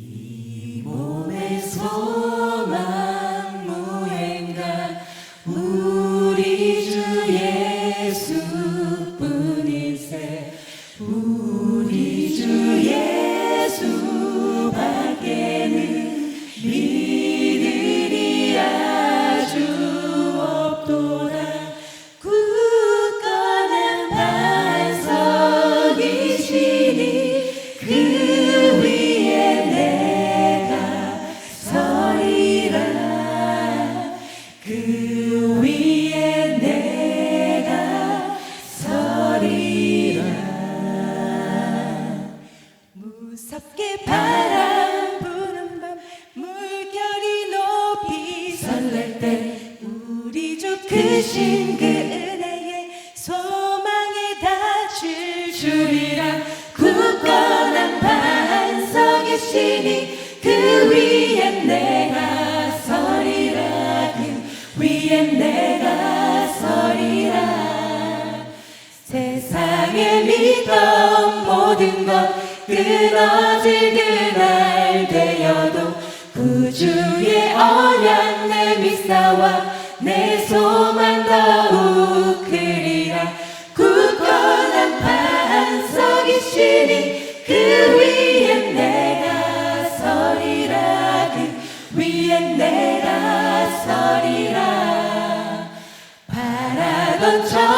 이 몸의 소망 무행가 우리 주 예수 무섭게 바람 부는 밤 물결이 높이 설렐 때 우리 주 크신 그 은혜에 소망에 닿을 줄이라. 굳건한 반석이시니 그 위에 내가 서리라 그 위에 내가 서리라. 세상에 믿던 모든 것 끊어질 그날 되어도 구주의 언약 내 미사와 내 소망 더욱 크리라. 굳건한 반석이시니 그 위에 내가 서리라. 그 위에 내가 서리라. 바라던 천